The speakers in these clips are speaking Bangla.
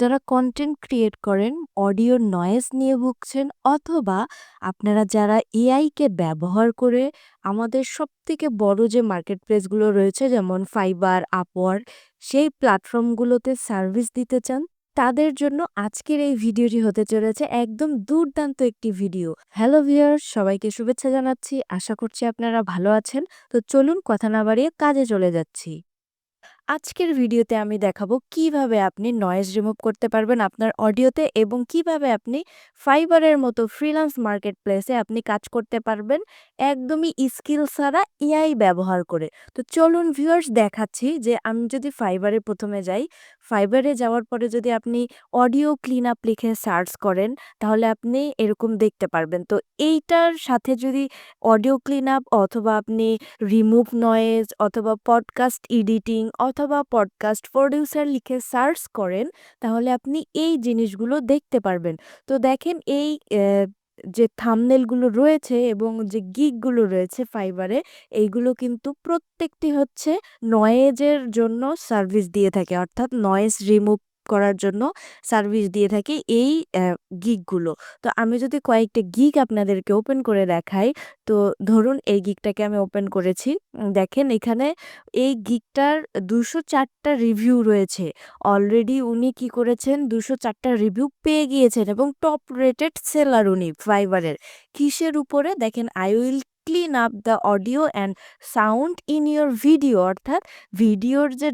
যারা কন্টেন্ট ক্রিয়েট করেন, অডিওর নয়েজ নিয়ে ভুগছেন অথবা আপনারা যারা এআইকে ব্যবহার করে আমাদের সবথেকে বড় যে মার্কেট প্লেসগুলো রয়েছে যেমন ফাইবার, আপওয়ার্ক সেই প্ল্যাটফর্মগুলোতে সার্ভিস দিতে চান, তাদের জন্য আজকের এই ভিডিওটি হতে চলেছে একদম দুর্দান্ত একটি ভিডিও। হ্যালো ভিউয়ার্স, সবাইকে শুভেচ্ছা জানাচ্ছি। আশা করছি আপনারা ভালো আছেন। তো চলুন কথা না বাড়িয়ে কাজে চলে যাচ্ছি। আজকের ভিডিওতে আমি দেখাবো কীভাবে আপনি নয়েজ রিমুভ করতে পারবেন আপনার অডিওতে এবং কীভাবে আপনি ফাইবারের মতো ফ্রিল্যান্স মার্কেট প্লেসে আপনি কাজ করতে পারবেন একদমই স্কিল ছাড়া এআই ব্যবহার করে। তো চলুন ভিউয়ার্স দেখাচ্ছি যে আমি যদি ফাইবারে প্রথমে যাই ফাইবারে যাওয়ার পরে যদি আপনি অডিও ক্লিন আপ লিখে সার্চ করেন, তাহলে আপনি এরকম দেখতে পারবেন। তো এইটার সাথে যদি অডিও ক্লিন আপ অথবা আপনি রিমুভ নয়েজ অথবা পডকাস্ট এডিটিং অথবা পডকাস্ট প্রডিউসার লিখে সার্চ করেন, তাহলে আপনি এই জিনিসগুলো দেখতে পারবেন। তো দেখেন এই যে থামনেলগুলো রয়েছে এবং যে গিকগুলো রয়েছে ফাইবারে এইগুলো কিন্তু প্রত্যেকটি হচ্ছে নয়েজের জন্য সার্ভিস দিয়ে থাকে। অর্থাৎ নয়েজ রিমুভ করার জন্য সার্ভিস দিয়ে থাকে এই গিকগুলো। তো আমি যদি কয়েকটা গিক আপনাদেরকে ওপেন করে দেখাই, তো ধরুন এই গিকটাকে আমি ওপেন করেছি। দেখেন এখানে এই গিকটার দুশো চারটা রিভিউ রয়েছে। অলরেডি উনি কি করেছেন, দুশো চারটা রিভিউ পেয়ে গিয়েছেন এবং টপ রেটেড সেলার উনি ফাইবারের। কিসের উপরে? দেখেন I will clean up the audio and sound in your video অর্থাৎ ভিডিওর যে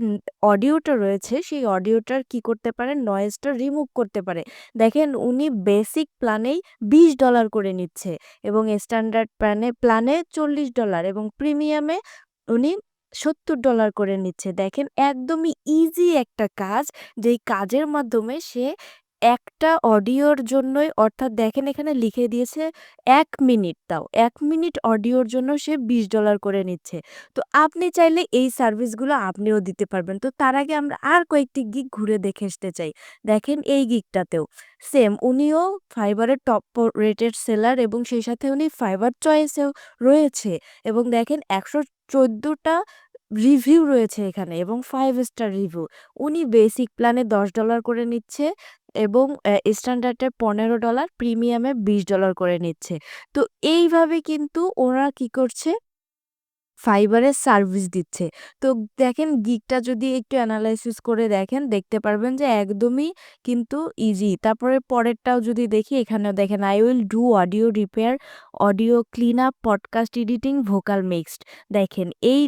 অডিওটা রয়েছে, সেই অডিওটার কি করতে পারে নয়েজটা রিমুভ করতে পারে দেখেন, উনি বেসিক প্ল্যানেই বিশ ডলার করে নিচ্ছে এবং স্ট্যান্ডার্ড প্ল্যানে প্ল্যানে চল্লিশ ডলার এবং প্রিমিয়ামে উনি সত্তর ডলার করে নিচ্ছে। দেখেন, একদমই ইজি একটা কাজ, যেই কাজের মাধ্যমে সে একটা অডিওর জন্যই, অর্থাৎ দেখেন এখানে লিখে দিয়েছে, এক মিনিট তাও এক মিনিট অডিওর জন্য সে বিশ ডলার করে নিচ্ছে। তো আপনি চাইলে এই সার্ভিসগুলো আপনিও দিতে পারবেন। তো তার আগে আমরা আর কয়েকটি গিক ঘুরে দেখে আসতে চাই। দেখেন এই গিকটাতেও সেম, উনিও ফাইবারের টপ রেটেড সেলার এবং সেই সাথে উনি ফাইবার চয়েসেও রয়েছে। এবং দেখেন একশো চোদ্দোটা রিভিউ রয়েছে এখানে এবং ফাইভ স্টার রিভিউ উনি বেসিক প্ল্যানে দশ ডলার করে নিচ্ছে এবং স্ট্যান্ডার্ডে পনেরো ডলার প্রিমিয়ামে বিশ ডলার করে নিচ্ছে। তো এইভাবে কিন্তু ওরা কি করছে? ফাইবারের সার্ভিস দিচ্ছে। তো দেখেন গিকটা যদি একটু অ্যানালাইসিস করে দেখেন দেখতে পারবেন যে একদমই কিন্তু ইজি। তারপরে পরেরটাও যদি দেখি এখানেও দেখেন I will do audio repair, audio clean up, podcast editing, vocal mixed. দেখেন এই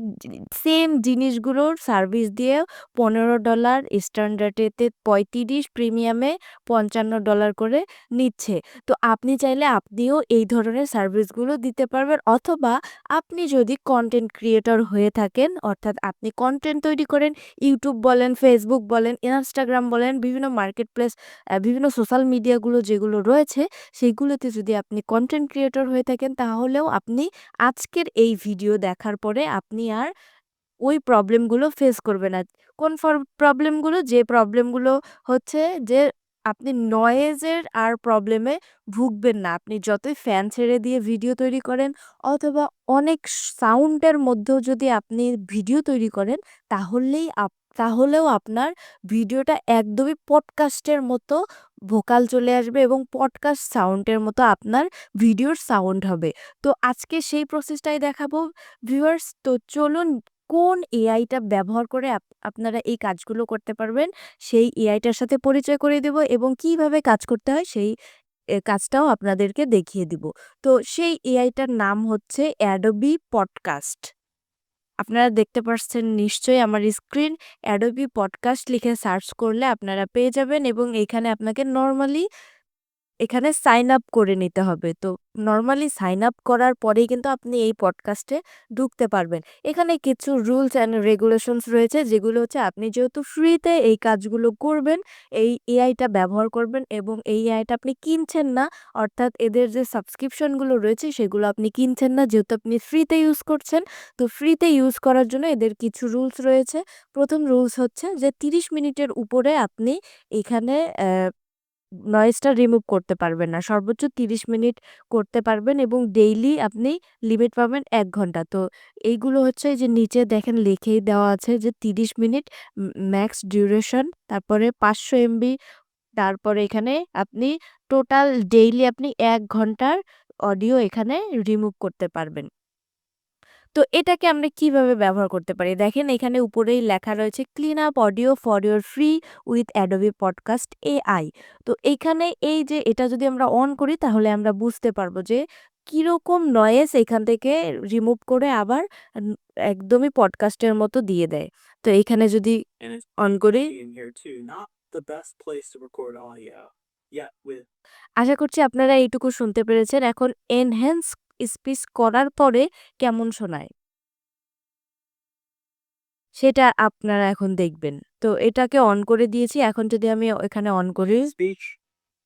সেম জিনিসগুলোর সার্ভিস দিয়ে পনেরো ডলার স্ট্যান্ডার্ডেতে পঁয়ত্রিশ প্রিমিয়ামে পঞ্চান্ন ডলার করে নিচ্ছে। তো আপনি চাইলে আপনিও এই ধরনের সার্ভিসগুলো দিতে পারবেন অথবা আপনি যদি কন্টেন্ট কন্টেন্ট ক্রিয়েটর হয়ে থাকেন। অর্থাৎ আপনি কন্টেন্ট তৈরি করেন ইউটিউব বলেন ফেসবুক বলেন ইনস্টাগ্রাম বলেন, বিভিন্ন মার্কেট প্লেস বিভিন্ন সোশ্যাল মিডিয়াগুলো যেগুলো রয়েছে সেইগুলোতে যদি আপনি কন্টেন্ট ক্রিয়েটর হয়ে থাকেন, তাহলেও আপনি আজকের এই ভিডিও দেখার পরে আপনি আর ওই প্রবলেমগুলো ফেস করবে না। কোন প্রবলেমগুলো যে প্রবলেমগুলো হচ্ছে যে আপনি নয়েজের আর প্রবলেমে ভুগবেন না। আপনি যতই ফ্যান ছেড়ে দিয়ে ভিডিও তৈরি করেন অথবা অনেক সাউন্ডের মধ্যেও যদি আপনি ভিডিও তৈরি করেন, তাহলেই আপ, তাহলেও আপনার ভিডিওটা একদমই পডকাস্টের মতো ভোকাল চলে আসবে এবং পডকাস্ট সাউন্ডের মতো আপনার ভিডিওর সাউন্ড হবে। তো আজকে সেই প্রসেসটাই দেখাবো ভিউয়ার্স। তো চলুন কোন এআইটা ব্যবহার করে আপনারা এই কাজগুলো করতে পারবেন, সেই এআইটার সাথে পরিচয় করে দেব এবং কীভাবে কাজ করতে হয় সেই কাজটাও আপনাদেরকে দেখিয়ে দিব। তো সেই এআইটার নাম হচ্ছে অ্যাডোবি পডকাস্ট আপনারা দেখতে পাচ্ছেন নিশ্চয়ই আমার স্ক্রিন অ্যাডোবি পডকাস্ট লিখে সার্চ করলে আপনারা পেয়ে যাবেন এবং এখানে আপনাকে নর্মালি এখানে সাইন আপ করে নিতে হবে। তো নর্মালি সাইন আপ করার পরেই কিন্তু আপনি এই পডকাস্টে ঢুকতে পারবেন। এখানে কিছু রুলস অ্যান্ড রেগুলেশনস রয়েছে, যেগুলো হচ্ছে আপনি যেহেতু ফ্রিতে এই কাজগুলো করবেন, এই এআইটা ব্যবহার করবেন এবং এই এআইটা আপনি কিনছেন না, অর্থাৎ এদের যে সাবস্ক্রিপশনগুলো রয়েছে সেগুলো আপনি কিনছেন না, যেহেতু আপনি ফ্রিতে ইউজ করছেন। তো ফ্রিতে ইউজ করার জন্য এদের কিছু রুলস রয়েছে। প্রথম রুলস হচ্ছে যে তিরিশ মিনিটের উপরে আপনি এখানে নয়েজটা রিমুভ করতে পারবেন না। সর্বোচ্চ তিরিশ মিনিট করতে পারবেন এবং ডেইলি আপনি লিমিট পাবেন এক ঘণ্টা। তো এইগুলো হচ্ছে যে নিচে দেখেন লিখেই দেওয়া আছে যে তিরিশ মিনিট ম্যাক্স ডিউরেশন তারপরে পাঁচশো এমবি তারপরে এখানে আপনি টোটাল ডেইলি আপনি এক ঘণ্টার অডিও এখানে রিমুভ করতে পারবেন। তো এটাকে আমরা কীভাবে ব্যবহার করতে পারি? দেখেন এখানে উপরেই লেখা রয়েছে clean up audio for your free with Adobe podcast AI. তো এইখানে এই যে এটা যদি আমরা অন করি তাহলে আমরা বুঝতে পারব যে কীরকম নয়েজ এখান থেকে রিমুভ করে আবার একদমই পডকাস্টের মতো দিয়ে দেয়। তো এখানে যদি অন করি আশা করছি আপনারা এইটুকু শুনতে পেরেছেন। এখন এনহ্যান্স স্পিচ করার পরে কেমন শোনায়? সেটা আপনারা এখন দেখবেন। তো এটাকে অন করে দিয়েছি। এখন যদি আমি এখানে অন করি speech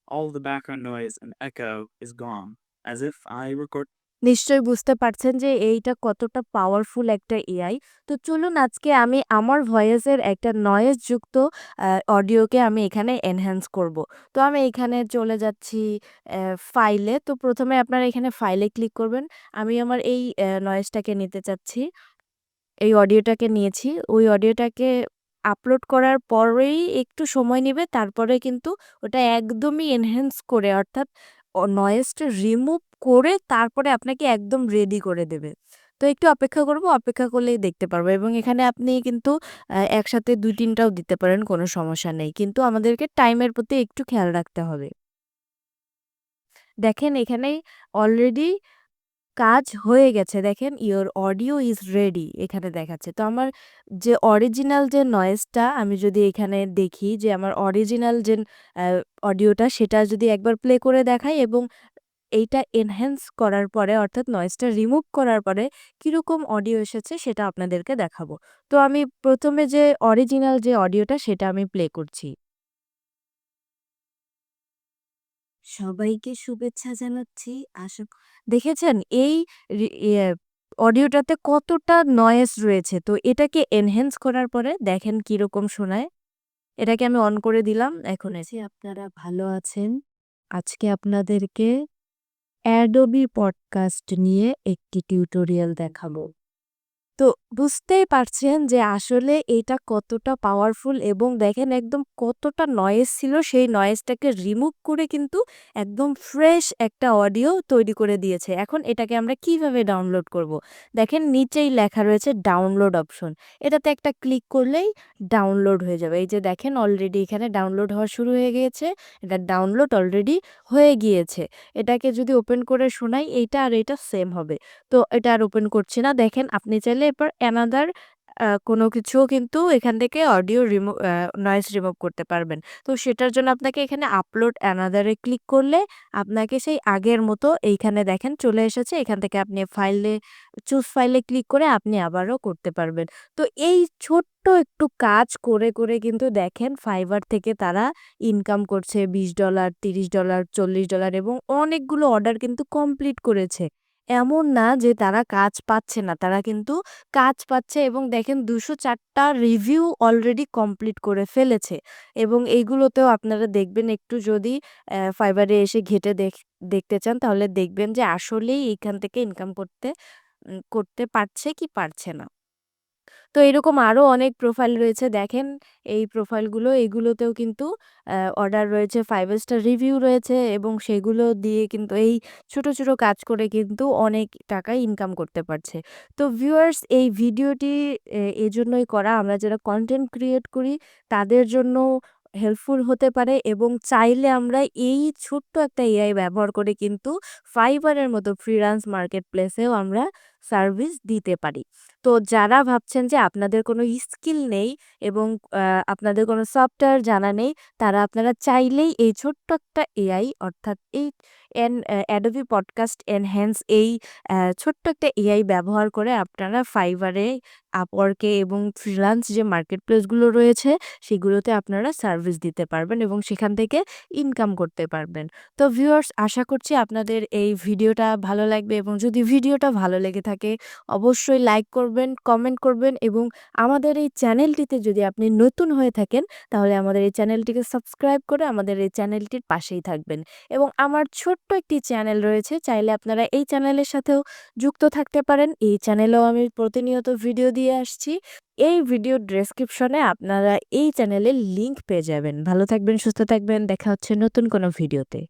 all the background noise and echo is gone. As if I record নিশ্চয়ই বুঝতে পারছেন যে এইটা কতটা পাওয়ারফুল একটা এআই। তো চলুন আজকে আমি আমার ভয়েসের একটা নয়েজ যুক্ত অডিওকে আমি এখানে এনহ্যান্স করব। তো আমি এখানে চলে যাচ্ছি ফাইলে। তো ১ম এ আপনারা এখানে ফাইলে ক্লিক করবেন। আমি আমার এই নয়েজটাকে নিতে চাচ্ছি। এই অডিওটাকে নিয়েছি। ওই অডিওটাকে আপলোড করার পরেই একটু সময় নেবে তারপরে কিন্তু ওটা একদমই এনহ্যান্স করে, অর্থাৎ নয়েজটা রিমুভ করে তারপরে আপনাকে একদম রেডি করে দেবে। তো একটু অপেক্ষা করব। অপেক্ষা করলেই দেখতে পারব এবং এখানে আপনি কিন্তু একসাথে দুই তিনটাও দিতে পারেন, কোনো সমস্যা নেই। কিন্তু আমাদেরকে টাইমের প্রতি একটু খেয়াল রাখতে হবে। দেখেন এখানে অলরেডি কাজ হয়ে গেছে। দেখেন ইওর অডিও ইজ রেডি এখানে দেখাচ্ছে। তো আমার যে অরিজিনাল যে নয়েজটা আমি যদি এখানে দেখি যে আমার অরিজিনাল যে অডিওটা সেটা যদি একবার প্লে করে দেখাই এবং এইটা এনহ্যান্স করার পরে অর্থাৎ নয়েজটা রিমুভ করার পরে কীরকম অডিও এসেছে সেটা আপনাদেরকে দেখাবো। তো আমি প্রথমে যে অরিজিনাল যে অডিওটা সেটা আমি প্লে করছি। সবাইকে শুভেচ্ছা জানাচ্ছি। আশা দেখেছেন এই অডিওটাতে কতটা নয়েজ রয়েছে। তো এটাকে এনহ্যান্স করার পরে দেখেন কীরকম শোনায়। এটাকে আমি অন করে দিলাম। এখন এসে আপনারা ভালো আছেন। আজকে আপনাদেরকে অ্যাডোবি পডকাস্ট নিয়ে একটি টিউটোরিয়াল দেখাবো। তো বুঝতেই পারছেন যে আসলে এটা কতটা পাওয়ারফুল এবং দেখেন একদম কতটা নয়েজ ছিল, সেই নয়েজটাকে রিমুভ করে কিন্তু একদম ফ্রেশ একটা অডিও তৈরি করে দিয়েছে। এখন এটাকে আমরা কীভাবে ডাউনলোড করব? দেখেন নিচেই লেখা রয়েছে ডাউনলোড অপশন। এটাতে একটা ক্লিক করলেই ডাউনলোড হয়ে যাবে। এই যে দেখেন অলরেডি এখানে ডাউনলোড হওয়া শুরু হয়ে গিয়েছে। এটা ডাউনলোড অলরেডি হয়ে গিয়েছে। এটাকে যদি ওপেন করে শোনাই, এইটা আর এটা সেম হবে। তো এটা আর ওপেন করছি না। দেখেন আপনি চাইলে এরপর অ্যানাদার কোনো কিছুও কিন্তু এখান থেকে অডিও রিমু আ নয়েজ রিমুভ করতে পারবেন। তো সেটার জন্য আপনাকে এখানে আপলোড অ্যানাদারে ক্লিক করলে আপনাকে সেই আগের মতো এইখানে দেখেন চলে এসেছে। এখান থেকে আপনি ফাইলে চুজ ফাইলে ক্লিক করে আপনি আবারও করতে পারবেন। তো এই ছোট্ট একটু কাজ করে, করে কিন্তু দেখেন ফাইবার থেকে তারা ইনকাম করছে $২০, $৩০, $৪০ এবং অনেকগুলো অর্ডার কিন্তু কমপ্লিট করেছে। এমন না যে তারা কাজ পাচ্ছে না। তারা কিন্তু কাজ পাচ্ছে এবং দেখেন দুশো চারটা রিভিউ অলরেডি কমপ্লিট করে ফেলেছে এবং এইগুলোতেও আপনারা দেখবেন একটু যদি ফাইবারে এসে ঘেটে দেখ, দেখতে চান তাহলে দেখবেন যে আসলেই এইখান থেকে ইনকাম করতে করতে পারছে কি পারছে না। তো এরকম আরও অনেক প্রোফাইল রয়েছে দেখেন এই প্রোফাইলগুলো এগুলোতেও কিন্তু অর্ডার রয়েছে, ফাইভ স্টার রিভিউ রয়েছে এবং সেগুলো দিয়ে কিন্তু এই ছোট, ছোট কাজ করে কিন্তু অনেক টাকা ইনকাম করতে পারছে। তো ভিউয়ার্স এই ভিডিওটি এজন্যই করা আমরা যারা কন্টেন্ট ক্রিয়েট করি তাদের জন্য হেল্পফুল হতে পারে এবং চাইলে আমরা এই ছোট্ট একটা এআই ব্যবহার করে কিন্তু ফাইবারের মতো ফ্রিলান্স মার্কেট প্লেসেও আমরা সার্ভিস দিতে পারি। তো যারা ভাবছেন যে আপনাদের কোনো স্কিল নেই এবং আপনাদের কোনো সফটওয়্যার জানা নেই, তারা আপনারা চাইলেই এই ছোট্ট একটা এআই অর্থাৎ এই এন অ্যা অ্যাডোবি পডকাস্ট এনহ্যান্স এই ছোট্ট একটা এআই ব্যবহার করে আপনারা ফাইবারে, আপওয়ার্কে এবং ফ্রিল্যান্স যে মার্কেট প্লেসগুলো রয়েছে সেগুলোতে আপনারা সার্ভিস দিতে পারবেন এবং সেখান থেকে ইনকাম করতে পারবেন। তো ভিউয়ার্স আশা করছি আপনাদের এই ভিডিওটা ভালো লাগবে এবং যদি ভিডিওটা ভালো লেগে থাকে অবশ্যই লাইক করবেন, কমেন্ট করবেন এবং আমাদের এই চ্যানেলটিতে যদি আপনি নতুন হয়ে থাকেন তাহলে আমাদের এই চ্যানেলটিকে সাবস্ক্রাইব করে আমাদের এই চ্যানেলটির পাশেই থাকবেন এবং আমার ছোট্ট ছোট্ট একটি চ্যানেল রয়েছে। চাইলে আপনারা এই চ্যানেলের সাথেও যুক্ত থাকতে পারেন। এই চ্যানেলেও আমি প্রতিনিয়ত ভিডিও দিয়ে আসছি। এই ভিডিও ডেসক্রিপশনে আপনারা এই চ্যানেলের লিংক পেয়ে যাবেন। ভালো থাকবেন, সুস্থ থাকবেন। দেখা হচ্ছে নতুন কোনো ভিডিওতে।